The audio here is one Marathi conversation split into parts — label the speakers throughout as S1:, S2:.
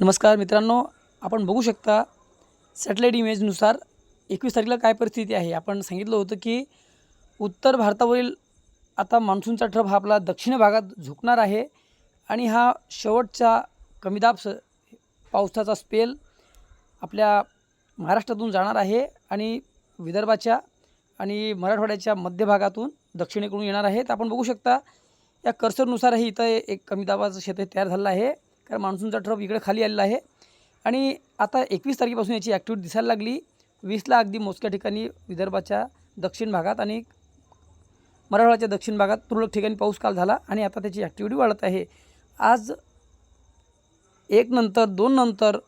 S1: नमस्कार मित्रांनो आपण बघू शकता सॅटेलाईट इमेजनुसार एकवीस तारखेला काय परिस्थिती आहे. आपण सांगितलं होतं की उत्तर भारतावरील आता मान्सूनचा ट्रप हा आपला दक्षिण भागात झुकणार आहे आणि हा शेवटचा कमीदाब स पावसाचा स्पेल आपल्या महाराष्ट्रातून जाणार आहे आणि विदर्भाच्या आणि मराठवाड्याच्या मध्य भागातून दक्षिणेकडून येणार आहे तर आपण बघू शकता या कर्सरनुसारही इथं एक कमी दाबाचं क्षेत्र तयार झालेलं आहे. कारण मान्सूनचा ट्रप इकडे खाली आलेला आहे. आणि आता एकवीस तारखेपासून याची ॲक्टिव्हिटी दिसायला लागली. वीसला अगदी मोजक्या ठिकाणी विदर्भाच्या दक्षिण भागात आणि मराठवाड्याच्या दक्षिण भागात तुरळक ठिकाणी पाऊस काल झाला आणि आता त्याची ॲक्टिव्हिटी वाढत आहे. आज एक नंतर दोन नंतर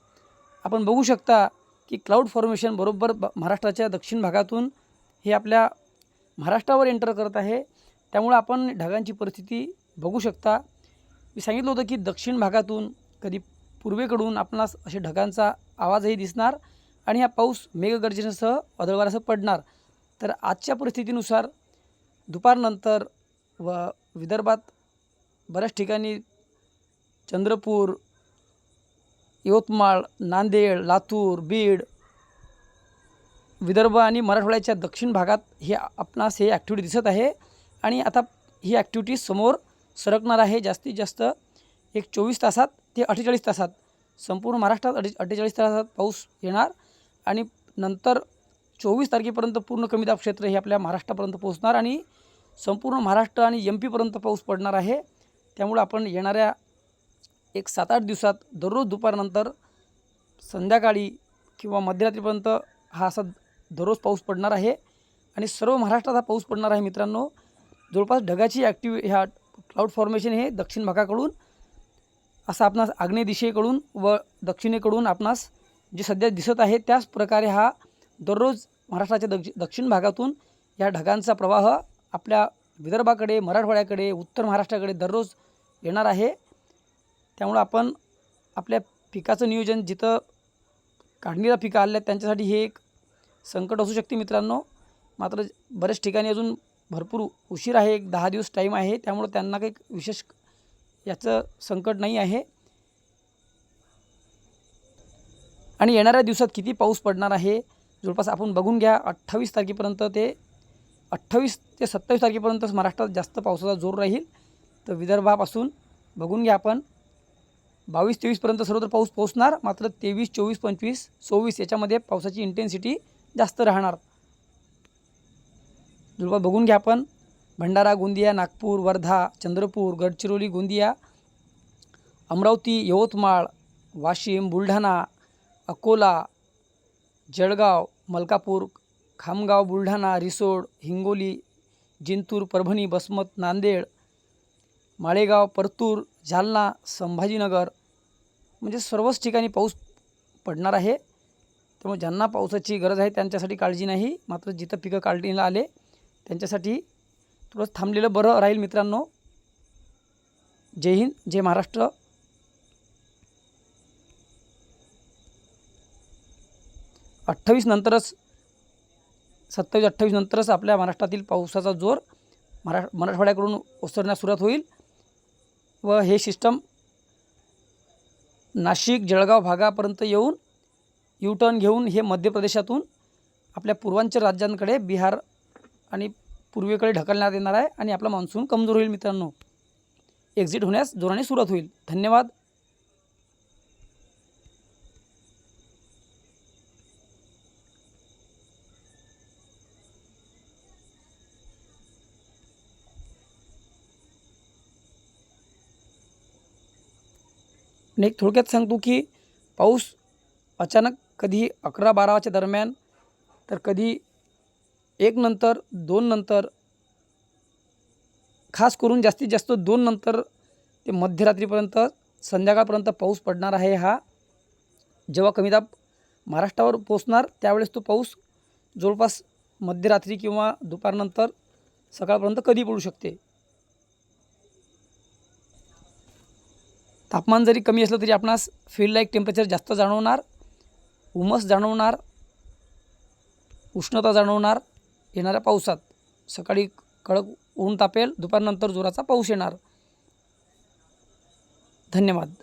S1: आपण बघू शकता की क्लाउड फॉर्मेशन बरोबर महाराष्ट्राच्या दक्षिण भागातून हे आपल्या महाराष्ट्रावर एंटर करत आहे. त्यामुळे आपण ढगांची परिस्थिती बघू शकता. मी सांगितलं होतं की दक्षिण भागातून कधी पूर्वेकडून आपणास असे ढगांचा आवाजही दिसणार आणि हा पाऊस मेघगर्जनेसह वादळवाऱ्यासह पडणार. तर आजच्या परिस्थितीनुसार दुपारनंतर व विदर्भात बऱ्याच ठिकाणी चंद्रपूर यवतमाळ नांदेड लातूर बीड विदर्भ आणि मराठवाड्याच्या दक्षिण भागात हे आपणास हे ॲक्टिव्हिटी दिसत आहे. आणि आता ही ॲक्टिव्हिटी समोर सरकणार आहे जास्तीत जास्त एक चोवीस तासात ते अठ्ठेचाळीस तासात. संपूर्ण महाराष्ट्रात अठ्ठे अठ्ठेचाळीस तासात पाऊस येणार आणि नंतर चोवीस तारखेपर्यंत पूर्ण कमी दाब क्षेत्र हे आपल्या महाराष्ट्रापर्यंत पोहोचणार आणि संपूर्ण महाराष्ट्र आणि एम पीपर्यंत पाऊस पडणार आहे. त्यामुळं आपण येणाऱ्या एक सात आठ दिवसात दररोज दुपारनंतर संध्याकाळी किंवा मध्यरात्रीपर्यंत हा असा दररोज पाऊस पडणार आहे. आणि सर्व महाराष्ट्रात हा पाऊस पडणार आहे मित्रांनो. जवळपास ढगाची ॲक्टिव्ह ह्या क्लाउड फॉर्मेशन हे दक्षिण भागाकडून असं आपणास आग्नेय दिशेकडून व दक्षिणेकडून आपणास जे सध्या दिसत आहे त्याच प्रकारे हा दररोज महाराष्ट्राच्या दक्ष दक्षिण भागातून या ढगांचा प्रवाह आपल्या विदर्भाकडे मराठवाड्याकडे उत्तर महाराष्ट्राकडे दररोज येणार आहे. त्यामुळं आपण आपल्या पिकाचं नियोजन जिथं काढणीला पिकं आल्या त्यांच्यासाठी हे एक संकट असू शकते मित्रांनो. मात्र बऱ्याच ठिकाणी अजून भरपूर उशीर आहे एक दहा दिवस टाईम आहे त्यामुळं त्यांना काही विशेष याचं संकट नाही आहे. आणि येणाऱ्या दिवसात किती पाऊस पडणार आहे जवळपास आपण बघून घ्या अठ्ठावीस तारखेपर्यंत ते अठ्ठावीस ते सत्तावीस तारखेपर्यंतच महाराष्ट्रात जास्त पावसाचा जोर राहील. तर विदर्भापासून बघून घ्या आपण बावीस तेवीसपर्यंत सर्वत्र पाऊस पोहोचणार मात्र तेवीस चोवीस पंचवीस सव्वीस याच्यामध्ये पावसाची इंटेन्सिटी जास्त राहणार. जवळपास बघून घ्या आपण. भंडारा गोंदिया नागपूर वर्धा चंद्रपूर गडचिरोली गोंदिया अमरावती यवतमाळ वाशिम बुलढाणा अकोला जळगाव मलकापूर खामगाव बुलढाणा रिसोड हिंगोली जिंतूर परभणी बसमत नांदेड माळेगाव परतूर जालना संभाजीनगर. म्हणजे सर्वच ठिकाणी पाऊस पडणार आहे. त्यामुळे ज्यांना पावसाची गरज आहे त्यांच्यासाठी काळजी नाही. मात्र जिथं पिकं काढणीला आले त्यांच्यासाठी थोडं थांबलेलं बरं राहील मित्रांनो. जय हिंद जय महाराष्ट्र. अठ्ठावीस नंतरच सत्तावीस अठ्ठावीस नंतरच आपल्या महाराष्ट्रातील पावसाचा जोर मरा मराठवाड्याकडून ओसरण्यास सुरुवात होईल. व हे सिस्टम नाशिक जळगाव भागापर्यंत येऊन यू टर्न घेऊन हे मध्य प्रदेशातून आपल्या पूर्वांचल राज्यांकडे बिहार आणि पूर्वेकडे ढकलण्यात येणार आहे आणि आपला मान्सून कमजोर होईल मित्रांनो. एक्झिट होण्यास जोराने सुरुवात होईल. धन्यवाद. आणि एक थोडक्यात सांगतो की पाऊस अचानक कधी अकरा बाराच्या दरम्यान तर कधी एक नंतर दोन नंतर खास करून जास्तीत जास्त दोन नंतर ते मध्यरात्रीपर्यंत संध्याकाळपर्यंत पाऊस पडणार आहे हा. जेव्हा कमी दाब महाराष्ट्रावर पोचणार त्यावेळेस तो पाऊस जवळपास मध्यरात्री किंवा दुपारनंतर सकाळपर्यंत कधी पडू शकते? तापमान जरी कमी असलं तरी आपणास फील्ड लाईक टेम्परेचर जास्त जाणवणार उमस जाणवणार उष्णता जाणवणार येणाऱ्या पावसात सकाळी कडक ऊन तापेल दुपारनंतर जोराचा पाऊस येणार. धन्यवाद.